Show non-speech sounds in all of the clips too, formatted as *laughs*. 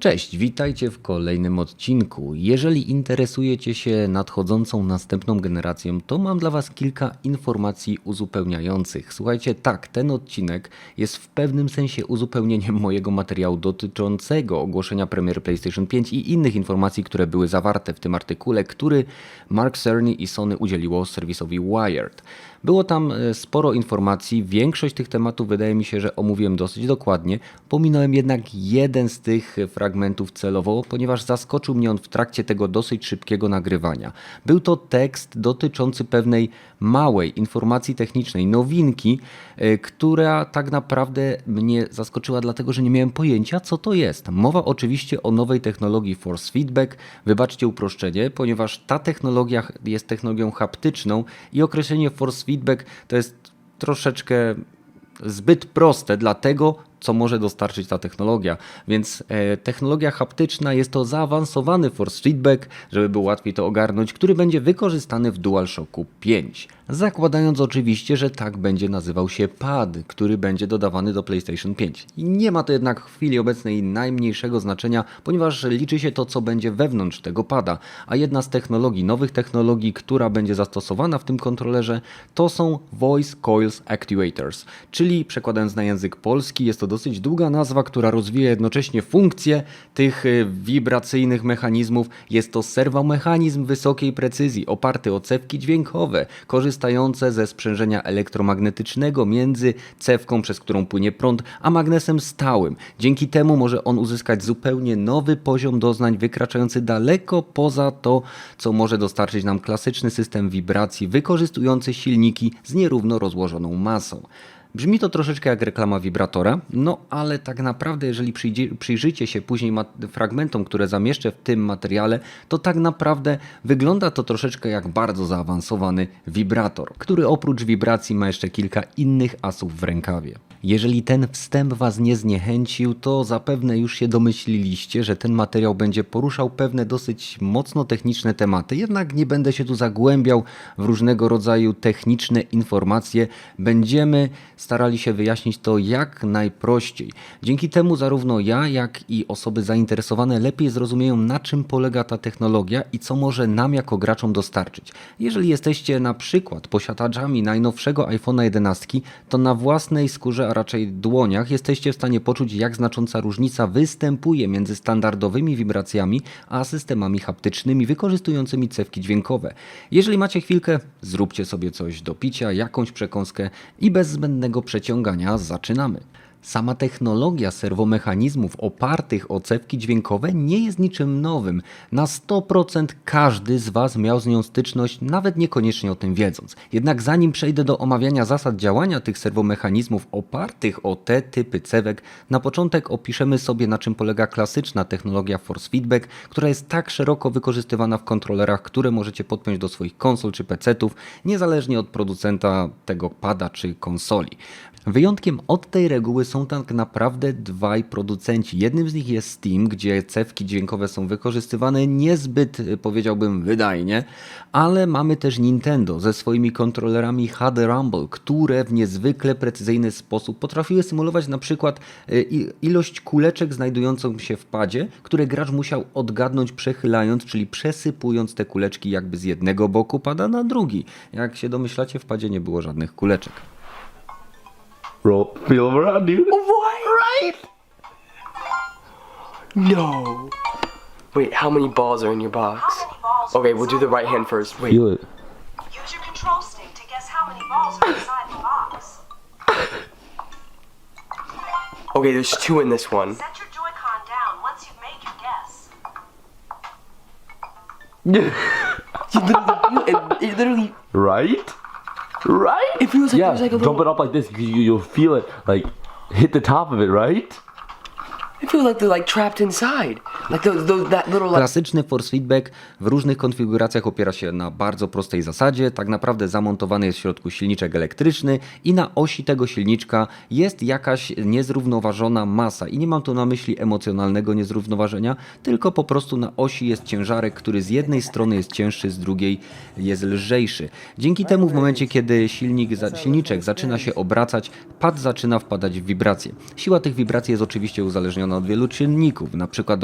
Cześć, witajcie w kolejnym odcinku. Jeżeli interesujecie się nadchodzącą następną generacją, to mam dla Was kilka informacji uzupełniających. Słuchajcie, tak, ten odcinek jest w pewnym sensie uzupełnieniem *laughs* mojego materiału dotyczącego ogłoszenia premiery PlayStation 5 i innych informacji, które były zawarte w tym artykule, który Mark Cerny i Sony udzieliło serwisowi Wired. Było tam e, sporo informacji, większość tych tematów wydaje mi się, że omówiłem dosyć dokładnie. Pominąłem jednak jeden z tych fragmentów celowo, ponieważ zaskoczył mnie on w trakcie tego dosyć szybkiego nagrywania. Był to tekst dotyczący pewnej małej informacji technicznej, nowinki, e, która tak naprawdę mnie zaskoczyła, dlatego że nie miałem pojęcia, co to jest. Mowa oczywiście o nowej technologii Force Feedback. Wybaczcie uproszczenie, ponieważ ta technologia jest technologią haptyczną i określenie Force Feedback to jest troszeczkę zbyt proste dla tego, co może dostarczyć ta technologia. Więc e, technologia haptyczna jest to zaawansowany force feedback, żeby było łatwiej to ogarnąć, który będzie wykorzystany w DualShocku 5. Zakładając oczywiście, że tak będzie nazywał się pad, który będzie dodawany do PlayStation 5. I nie ma to jednak w chwili obecnej najmniejszego znaczenia, ponieważ liczy się to, co będzie wewnątrz tego pada. A jedna z technologii, nowych technologii, która będzie zastosowana w tym kontrolerze, to są Voice Coils Actuators, czyli przekładając na język polski, jest to dosyć długa nazwa, która rozwija jednocześnie funkcje tych y, wibracyjnych mechanizmów. Jest to serwomechanizm wysokiej precyzji, oparty o cewki dźwiękowe, korzystające ze sprzężenia elektromagnetycznego między cewką, przez którą płynie prąd, a magnesem stałym. Dzięki temu może on uzyskać zupełnie nowy poziom doznań, wykraczający daleko poza to, co może dostarczyć nam klasyczny system wibracji, wykorzystujący silniki z nierówno rozłożoną masą. Brzmi to troszeczkę jak reklama wibratora, no ale tak naprawdę, jeżeli przyjrzycie się później fragmentom, które zamieszczę w tym materiale, to tak naprawdę wygląda to troszeczkę jak bardzo zaawansowany wibrator, który oprócz wibracji ma jeszcze kilka innych asów w rękawie. Jeżeli ten wstęp Was nie zniechęcił, to zapewne już się domyśliliście, że ten materiał będzie poruszał pewne dosyć mocno techniczne tematy, jednak nie będę się tu zagłębiał w różnego rodzaju techniczne informacje. Będziemy starali się wyjaśnić to jak najprościej. Dzięki temu zarówno ja, jak i osoby zainteresowane lepiej zrozumieją, na czym polega ta technologia i co może nam jako graczom dostarczyć. Jeżeli jesteście na przykład posiadaczami najnowszego iPhone'a 11, to na własnej skórze, a raczej dłoniach, jesteście w stanie poczuć, jak znacząca różnica występuje między standardowymi wibracjami a systemami haptycznymi wykorzystującymi cewki dźwiękowe. Jeżeli macie chwilkę, zróbcie sobie coś do picia, jakąś przekąskę i bez zbędnego przeciągania zaczynamy. Sama technologia serwomechanizmów opartych o cewki dźwiękowe nie jest niczym nowym. Na 100% każdy z Was miał z nią styczność, nawet niekoniecznie o tym wiedząc. Jednak zanim przejdę do omawiania zasad działania tych serwomechanizmów opartych o te typy cewek, na początek opiszemy sobie na czym polega klasyczna technologia force feedback, która jest tak szeroko wykorzystywana w kontrolerach, które możecie podpiąć do swoich konsol czy PC-ów, niezależnie od producenta tego pada czy konsoli. Wyjątkiem od tej reguły są tak naprawdę dwaj producenci. Jednym z nich jest Steam, gdzie cewki dźwiękowe są wykorzystywane niezbyt, powiedziałbym, wydajnie, ale mamy też Nintendo ze swoimi kontrolerami HD Rumble, które w niezwykle precyzyjny sposób potrafiły symulować na przykład e, ilość kuleczek znajdującą się w padzie, które gracz musiał odgadnąć przechylając, czyli przesypując te kuleczki jakby z jednego boku pada na drugi. Jak się domyślacie, w padzie nie było żadnych kuleczek. Roll, feel around, dude. What? Right? No. Wait, how many balls are in your box? How many balls Okay, we'll do the right hand first. Wait. Feel it. Use your control stick to guess how many balls are inside the box. Okay, there's two in this one. Set your Joy-Con down once you've made your guess. *laughs* You literally, it, it literally, Right? Right? it feels like yeah, like a jump little. it up like this. You, you'll feel it like hit the top of it, right? Klasyczny force feedback w różnych konfiguracjach opiera się na bardzo prostej zasadzie. Tak naprawdę zamontowany jest w środku silniczek elektryczny i na osi tego silniczka jest jakaś niezrównoważona masa. I nie mam tu na myśli emocjonalnego niezrównoważenia, tylko po prostu na osi jest ciężarek, który z jednej strony jest cięższy, z drugiej jest lżejszy. Dzięki temu w momencie, kiedy silnik, silniczek zaczyna się obracać, pad zaczyna wpadać w wibracje. Siła tych wibracji jest oczywiście uzależniona uzależniona od wielu czynników, np.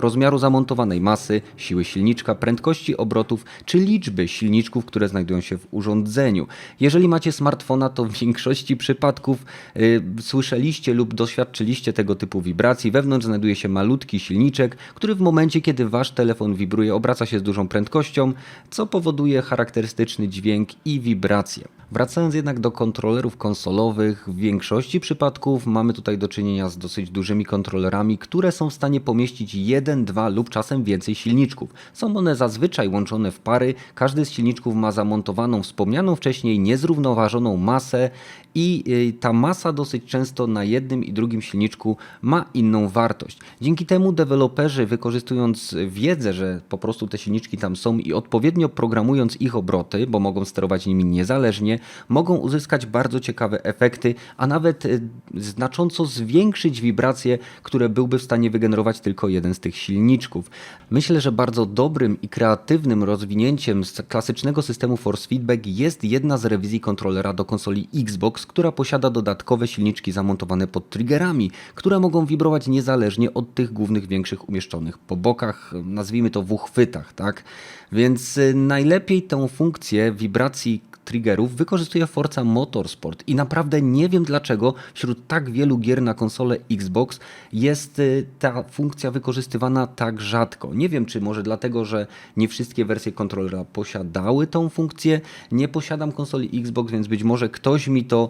Rozmiaru zamontowanej masy, siły silniczka, prędkości obrotów czy liczby silniczków, które znajdują się w urządzeniu. Jeżeli macie smartfona, to w większości przypadków y, słyszeliście lub doświadczyliście tego typu wibracji. Wewnątrz znajduje się malutki silniczek, który w momencie, kiedy wasz telefon wibruje, obraca się z dużą prędkością, co powoduje charakterystyczny dźwięk i wibracje. Wracając jednak do kontrolerów konsolowych, w większości przypadków mamy tutaj do czynienia z dosyć dużymi kontrolerami, które są w stanie pomieścić jeden, dwa lub czasem więcej silniczków. Są one zazwyczaj łączone w pary, każdy z silniczków ma zamontowaną wspomnianą wcześniej niezrównoważoną masę i y, ta masa dosyć często na jednym i drugim silniczku ma inną wartość. Dzięki temu deweloperzy wykorzystując wiedzę, że po prostu te silniczki tam są i odpowiednio programując ich obroty, bo mogą sterować nimi niezależnie, mogą uzyskać bardzo ciekawe efekty, a nawet y, znacząco zwiększyć wibracje, które byłby w stanie wygenerować tylko jeden z tych silniczków. Myślę, że bardzo dobrym i kreatywnym rozwinięciem klasycznego systemu Force Feedback jest jedna z rewizji kontrolera do konsoli Xbox, która posiada dodatkowe silniczki zamontowane pod triggerami, które mogą wibrować niezależnie od tych głównych większych umieszczonych po bokach, nazwijmy to w uchwytach, tak? Więc y, najlepiej tę funkcję wibracji triggerów wykorzystuje Forza Motorsport i naprawdę nie wiem dlaczego wśród tak wielu gier na konsolę Xbox jest y, ta funkcja wykorzystywana tak rzadko. Nie wiem czy może dlatego, że nie wszystkie wersje kontrolera posiadały tą funkcję. Nie posiadam konsoli Xbox, więc być może ktoś mi to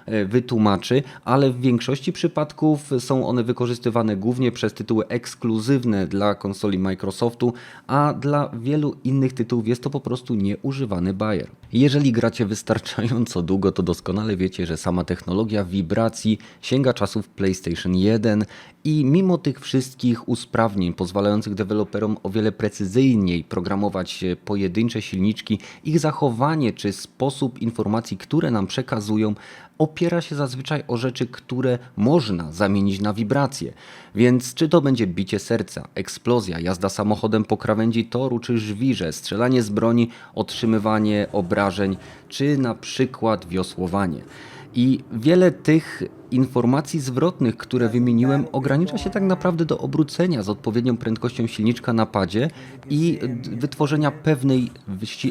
wytłumaczy, ale w większości przypadków są one wykorzystywane głównie przez tytuły ekskluzywne dla konsoli Microsoftu, a dla wielu innych tytułów jest to po prostu nieużywany bajer. Jeżeli gracie wystarczająco długo, to doskonale wiecie, że sama technologia wibracji sięga czasów PlayStation 1 i mimo tych wszystkich usprawnień pozwalających deweloperom o wiele precyzyjniej programować e, pojedyncze silniczki, ich zachowanie czy sposób informacji, które nam przekazują, opiera się zazwyczaj o rzeczy, które można zamienić na wibracje. Więc czy to będzie bicie serca, eksplozja, jazda samochodem po krawędzi toru czy żwirze, strzelanie z broni, otrzymywanie obrażeń, czy na przykład wiosłowanie. I wiele tych informacji zwrotnych, które wymieniłem, ogranicza się tak naprawdę do obrócenia z odpowiednią prędkością silniczka na padzie i wytworzenia pewnej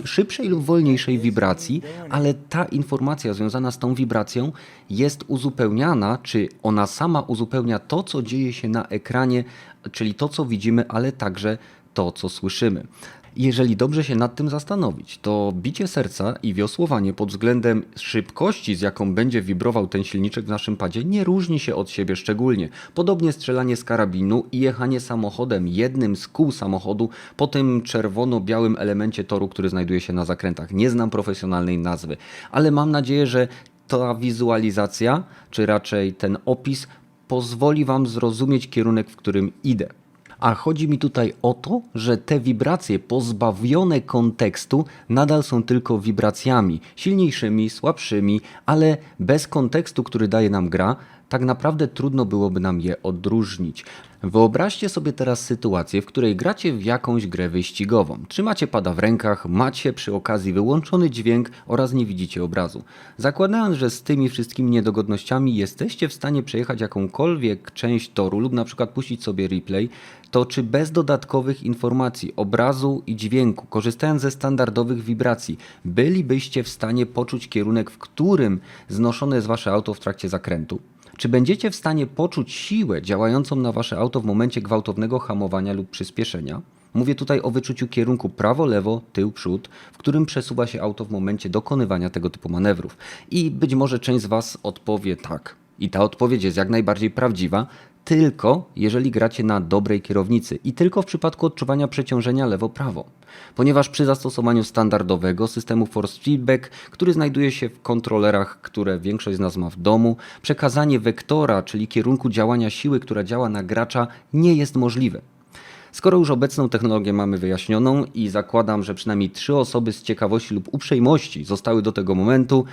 szybszej lub wolniejszej wibracji, ale ta informacja związana z tą wibracją jest uzupełniana, czy ona sama uzupełnia to, co dzieje się na ekranie, czyli to, co widzimy, ale także to, co słyszymy. Jeżeli dobrze się nad tym zastanowić, to bicie serca i wiosłowanie pod względem szybkości, z jaką będzie wibrował ten silniczek w naszym padzie, nie różni się od siebie szczególnie. Podobnie strzelanie z karabinu i jechanie samochodem, jednym z kół samochodu po tym czerwono-białym elemencie toru, który znajduje się na zakrętach. Nie znam profesjonalnej nazwy, ale mam nadzieję, że ta wizualizacja, czy raczej ten opis, pozwoli Wam zrozumieć kierunek, w którym idę. A chodzi mi tutaj o to, że te wibracje pozbawione kontekstu nadal są tylko wibracjami, silniejszymi, słabszymi, ale bez kontekstu, który daje nam gra, tak naprawdę trudno byłoby nam je odróżnić. Wyobraźcie sobie teraz sytuację, w której gracie w jakąś grę wyścigową. Trzymacie pada w rękach, macie przy okazji wyłączony dźwięk oraz nie widzicie obrazu. Zakładając, że z tymi wszystkimi niedogodnościami jesteście w stanie przejechać jakąkolwiek część toru lub na przykład puścić sobie replay, to czy bez dodatkowych informacji, obrazu i dźwięku, korzystając ze standardowych wibracji, bylibyście w stanie poczuć kierunek, w którym znoszone jest wasze auto w trakcie zakrętu? Czy będziecie w stanie poczuć siłę działającą na wasze auto w momencie gwałtownego hamowania lub przyspieszenia? Mówię tutaj o wyczuciu kierunku prawo, lewo, tył, przód, w którym przesuwa się auto w momencie dokonywania tego typu manewrów. I być może część z Was odpowie tak. I ta odpowiedź jest jak najbardziej prawdziwa, tylko jeżeli gracie na dobrej kierownicy i tylko w przypadku odczuwania przeciążenia lewo-prawo. Ponieważ przy zastosowaniu standardowego systemu Force Feedback, który znajduje się w kontrolerach, które większość z nas ma w domu, przekazanie wektora, czyli kierunku działania siły, która działa na gracza, nie jest możliwe. Skoro już obecną technologię mamy wyjaśnioną i zakładam, że przynajmniej trzy osoby z ciekawości lub uprzejmości zostały do tego momentu,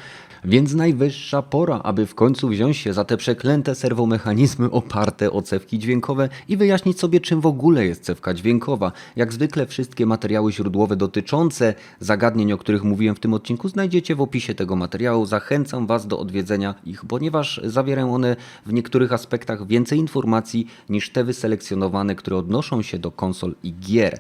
więc najwyższa pora, aby w końcu wziąć się za te przeklęte serwomechanizmy oparte o cewki dźwiękowe i wyjaśnić sobie, czym w ogóle jest cewka dźwiękowa. Jak zwykle wszystkie materiały źródłowe dotyczące zagadnień, o których mówiłem w tym odcinku, znajdziecie w opisie tego materiału. Zachęcam Was do odwiedzenia ich, ponieważ zawierają one w niektórych aspektach więcej informacji niż te wyselekcjonowane, które odnoszą się do konsol i gier.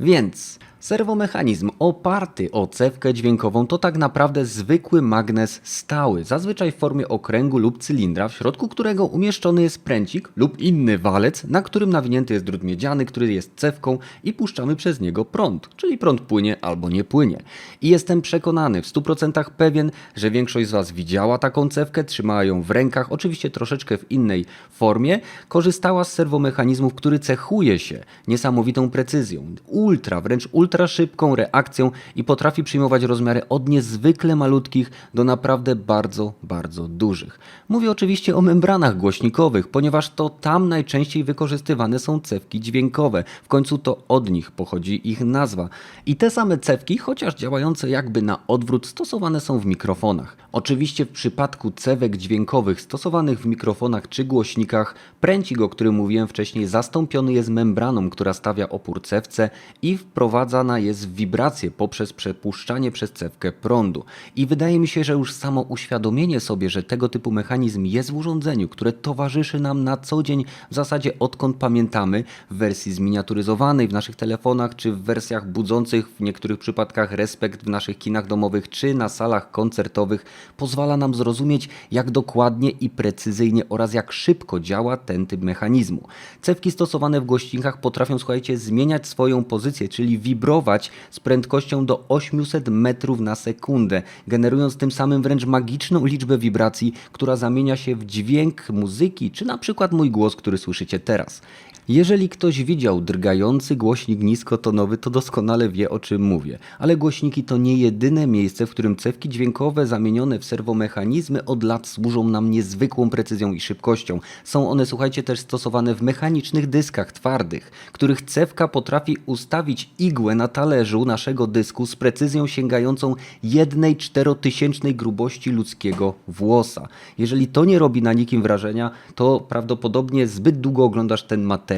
Więc serwomechanizm oparty o cewkę dźwiękową to tak naprawdę zwykły magnes stały, zazwyczaj w formie okręgu lub cylindra, w środku którego umieszczony jest pręcik lub inny walec, na którym nawinięty jest drut miedziany, który jest cewką i puszczamy przez niego prąd, czyli prąd płynie albo nie płynie. I jestem przekonany, w 100% pewien, że większość z Was widziała taką cewkę, trzymała ją w rękach, oczywiście troszeczkę w innej formie, korzystała z serwomechanizmów, który cechuje się niesamowitą precyzją, ultra, wręcz ultra szybką reakcją i potrafi przyjmować rozmiary od niezwykle malutkich do naprawdę bardzo, bardzo dużych. Mówię oczywiście o membranach głośnikowych, ponieważ to tam najczęściej wykorzystywane są cewki dźwiękowe. W końcu to od nich pochodzi ich nazwa. I te same cewki, chociaż działające jakby na odwrót, stosowane są w mikrofonach. Oczywiście w przypadku cewek dźwiękowych stosowanych w mikrofonach czy głośnikach, pręcik, o którym mówiłem wcześniej, zastąpiony jest membraną, która stawia opór cewce i wprowadzana jest w wibrację poprzez przepuszczanie przez cewkę prądu. I wydaje mi się, że już samo uświadomienie sobie, że tego typu mechanizm jest w urządzeniu, które towarzyszy nam na co dzień, w zasadzie odkąd pamiętamy, w wersji zminiaturyzowanej w naszych telefonach, czy w wersjach budzących w niektórych przypadkach respekt w naszych kinach domowych, czy na salach koncertowych, pozwala nam zrozumieć, jak dokładnie i precyzyjnie oraz jak szybko działa ten typ mechanizmu. Cewki stosowane w głośnikach potrafią, słuchajcie, zmieniać swoją pozycję, czyli wibrować z prędkością do 800 metrów na sekundę, generując tym samym wręcz magiczną liczbę wibracji, która zamienia się w dźwięk muzyki, czy na przykład mój głos, który słyszycie teraz. Jeżeli ktoś widział drgający głośnik niskotonowy, to doskonale wie o czym mówię. Ale głośniki to nie jedyne miejsce, w którym cewki dźwiękowe zamienione w serwomechanizmy od lat służą nam niezwykłą precyzją i szybkością. Są one, słuchajcie, też stosowane w mechanicznych dyskach twardych, których cewka potrafi ustawić igłę na talerzu naszego dysku z precyzją sięgającą 1 czterotysięcznej grubości ludzkiego włosa. Jeżeli to nie robi na nikim wrażenia, to prawdopodobnie zbyt długo oglądasz ten materiał.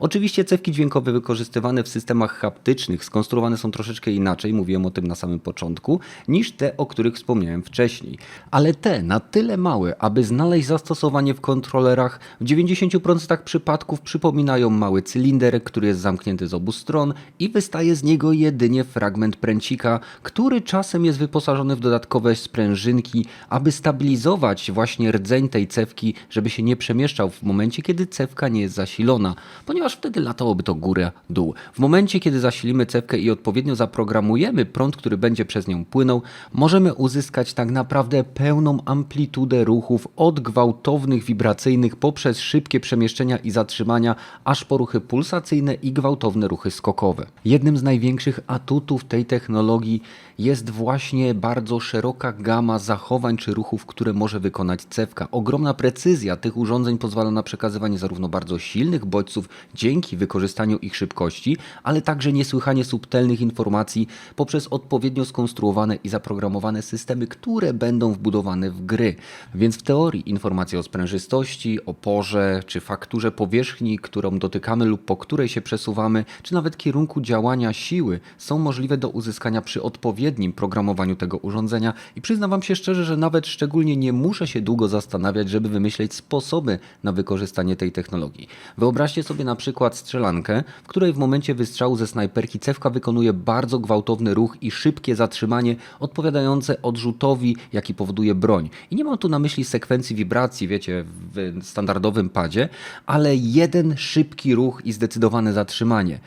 Oczywiście cewki dźwiękowe wykorzystywane w systemach haptycznych skonstruowane są troszeczkę inaczej, mówiłem o tym na samym początku, niż te, o których wspomniałem wcześniej. Ale te na tyle małe, aby znaleźć zastosowanie w kontrolerach, w 90% przypadków przypominają mały cylinder, który jest zamknięty z obu stron i wystaje z niego jedynie fragment pręcika, który czasem jest wyposażony w dodatkowe sprężynki, aby stabilizować właśnie rdzeń tej cewki, żeby się nie przemieszczał w momencie, kiedy cewka nie jest zasilona, ponieważ wtedy latałoby to górę-dół. W momencie, kiedy zasilimy cewkę i odpowiednio zaprogramujemy prąd, który będzie przez nią płynął, możemy uzyskać tak naprawdę pełną amplitudę ruchów od gwałtownych wibracyjnych poprzez szybkie przemieszczenia i zatrzymania, aż po ruchy pulsacyjne i gwałtowne ruchy skokowe. Jednym z największych atutów tej technologii jest właśnie bardzo szeroka gama zachowań czy ruchów, które może wykonać cewka. Ogromna precyzja tych urządzeń pozwala na przekazywanie zarówno bardzo silnych bodźców dzięki wykorzystaniu ich szybkości, ale także niesłychanie subtelnych informacji poprzez odpowiednio skonstruowane i zaprogramowane systemy, które będą wbudowane w gry. Więc w teorii informacje o sprężystości, oporze czy fakturze powierzchni, którą dotykamy lub po której się przesuwamy, czy nawet kierunku działania siły są możliwe do uzyskania przy odpowiednim programowaniu tego urządzenia i przyznam Wam się szczerze, że nawet szczególnie nie muszę się długo zastanawiać, żeby wymyśleć sposoby na wykorzystanie tej technologii. Wyobraźcie sobie na przykład strzelankę, w której w momencie wystrzału ze snajperki cewka wykonuje bardzo gwałtowny ruch i szybkie zatrzymanie odpowiadające odrzutowi, jaki powoduje broń. I nie mam tu na myśli sekwencji wibracji, wiecie, w standardowym padzie, ale jeden szybki ruch i zdecydowane zatrzymanie,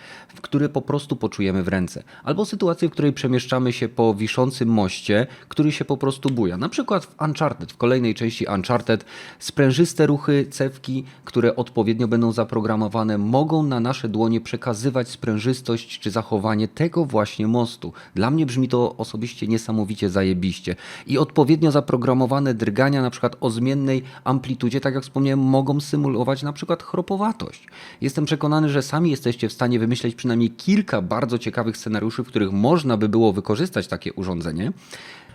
który po prostu poczujemy w ręce. Albo sytuację, w której przemieszczamy się po wiszącym moście, który się po prostu buja. Na przykład w Uncharted, w kolejnej części Uncharted, sprężyste ruchy cewki, które odpowiednio będą zaprogramowane mogą na nasze dłonie przekazywać sprężystość czy zachowanie tego właśnie mostu. Dla mnie brzmi to osobiście niesamowicie zajebiście. I odpowiednio zaprogramowane drgania na przykład o zmiennej amplitudzie, tak jak wspomniałem, mogą symulować na przykład chropowatość. Jestem przekonany, że sami jesteście w stanie wymyśleć przynajmniej kilka bardzo ciekawych scenariuszy, w których można by było wykorzystać takie urządzenie.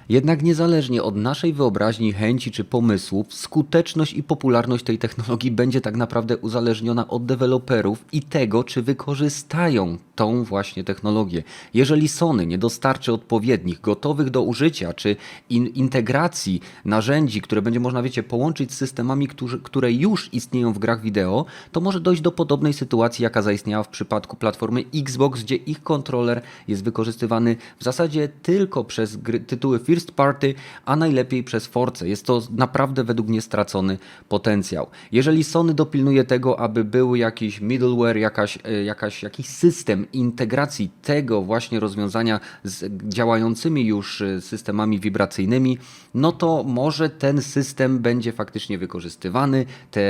Jednak niezależnie od naszej wyobraźni, chęci czy pomysłów, skuteczność i popularność tej technologii będzie tak naprawdę uzależniona od deweloperów i tego, czy wykorzystają tą właśnie technologię. Jeżeli Sony nie dostarczy odpowiednich, gotowych do użycia czy in integracji narzędzi, które będzie można, wiecie, połączyć z systemami, którzy, które już istnieją w grach wideo, to może dojść do podobnej sytuacji, jaka zaistniała w przypadku platformy Xbox, gdzie ich kontroler jest wykorzystywany w zasadzie tylko przez gry, tytuły first party, a najlepiej przez Force. Jest to naprawdę według mnie stracony potencjał. Jeżeli Sony dopilnuje tego, aby był jakiś middleware, jakaś, e, jakaś, jakiś system integracji tego właśnie rozwiązania z działającymi już e, systemami wibracyjnymi, no to może ten system będzie faktycznie wykorzystywany, te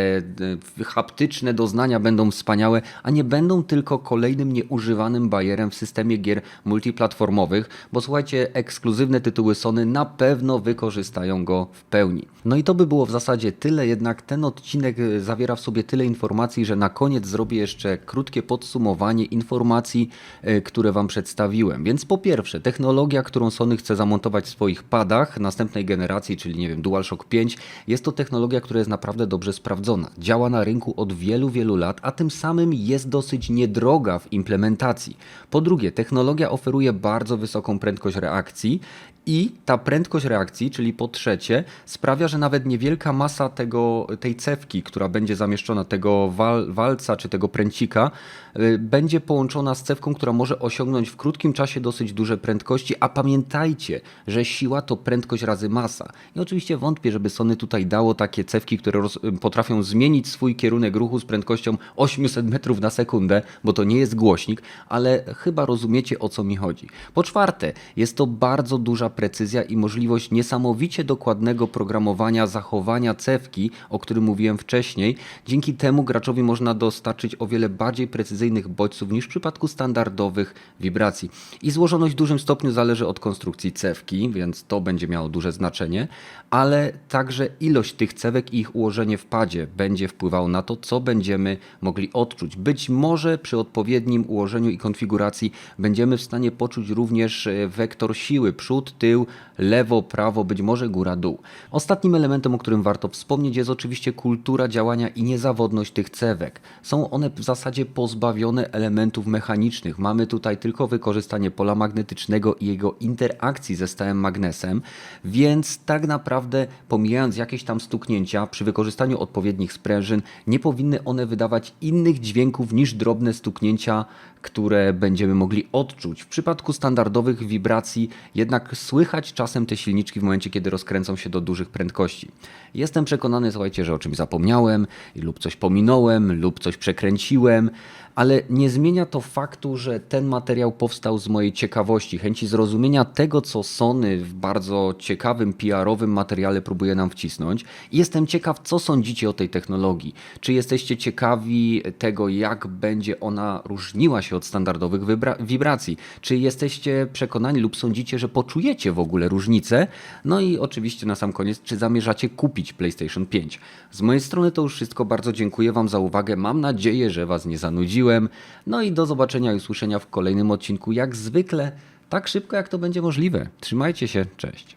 e, haptyczne doznania będą wspaniałe, a nie będą tylko kolejnym nieużywanym bajerem w systemie gier multiplatformowych, bo słuchajcie, ekskluzywne tytuły Sony na pewno wykorzystają go w pełni. No i to by było w zasadzie tyle, jednak ten odcinek e, zawiera w sobie tyle informacji, że na koniec zrobię jeszcze krótkie podsumowanie informacji, e, które Wam przedstawiłem. Więc po pierwsze, technologia, którą Sony chce zamontować w swoich padach następnej generacji, czyli nie wiem, DualShock 5, jest to technologia, która jest naprawdę dobrze sprawdzona. Działa na rynku od wielu, wielu lat, a tym samym jest dosyć niedroga w implementacji. Po drugie, technologia oferuje bardzo wysoką prędkość reakcji i ta prędkość reakcji, czyli po trzecie, sprawia, że nawet niewielka masa tego, tej cewki, która będzie zamieszczona, tego wal, walca czy tego pręcika, y, będzie połączona z cewką, która może osiągnąć w krótkim czasie dosyć duże prędkości. A pamiętajcie, że siła to prędkość razy masa. I oczywiście wątpię, żeby Sony tutaj dało takie cewki, które roz, y, potrafią zmienić swój kierunek ruchu z prędkością 800 metrów na sekundę, bo to nie jest głośnik, ale chyba rozumiecie o co mi chodzi. Po czwarte, jest to bardzo duża precyzja i możliwość niesamowicie dokładnego programowania zachowania cewki, o którym mówiłem wcześniej. Dzięki temu graczowi można dostarczyć o wiele bardziej precyzyjnych bodźców niż w przypadku standardowych wibracji. I złożoność w dużym stopniu zależy od konstrukcji cewki, więc to będzie miało duże znaczenie, ale także ilość tych cewek i ich ułożenie w padzie będzie wpływało na to, co będziemy mogli odczuć. Być może przy odpowiednim ułożeniu i konfiguracji będziemy w stanie poczuć również e, wektor siły przód, tył, lewo, prawo, być może góra, dół. Ostatnim elementem, o którym warto wspomnieć, jest oczywiście kultura działania i niezawodność tych cewek. Są one w zasadzie pozbawione elementów mechanicznych. Mamy tutaj tylko wykorzystanie pola magnetycznego i jego interakcji ze stałym magnesem, więc tak naprawdę pomijając jakieś tam stuknięcia, przy wykorzystaniu odpowiednich sprężyn, nie powinny one wydawać innych dźwięków niż drobne stuknięcia, które będziemy mogli odczuć. W przypadku standardowych wibracji jednak słychać czasem te silniczki w momencie, kiedy rozkręcą się do dużych prędkości. Jestem przekonany, słuchajcie, że o czymś zapomniałem lub coś pominąłem lub coś przekręciłem, ale nie zmienia to faktu, że ten materiał powstał z mojej ciekawości, chęci zrozumienia tego, co Sony w bardzo ciekawym PR-owym materiale próbuje nam wcisnąć. Jestem ciekaw, co sądzicie o tej technologii. Czy jesteście ciekawi tego, jak będzie ona różniła się od standardowych wibracji? Czy jesteście przekonani lub sądzicie, że poczujecie w ogóle różnicę? No i oczywiście na sam koniec, czy zamierzacie kupić PlayStation 5? Z mojej strony to już wszystko. Bardzo dziękuję Wam za uwagę. Mam nadzieję, że Was nie zanudziłem. No i do zobaczenia i usłyszenia w kolejnym odcinku, jak zwykle, tak szybko jak to będzie możliwe. Trzymajcie się, cześć.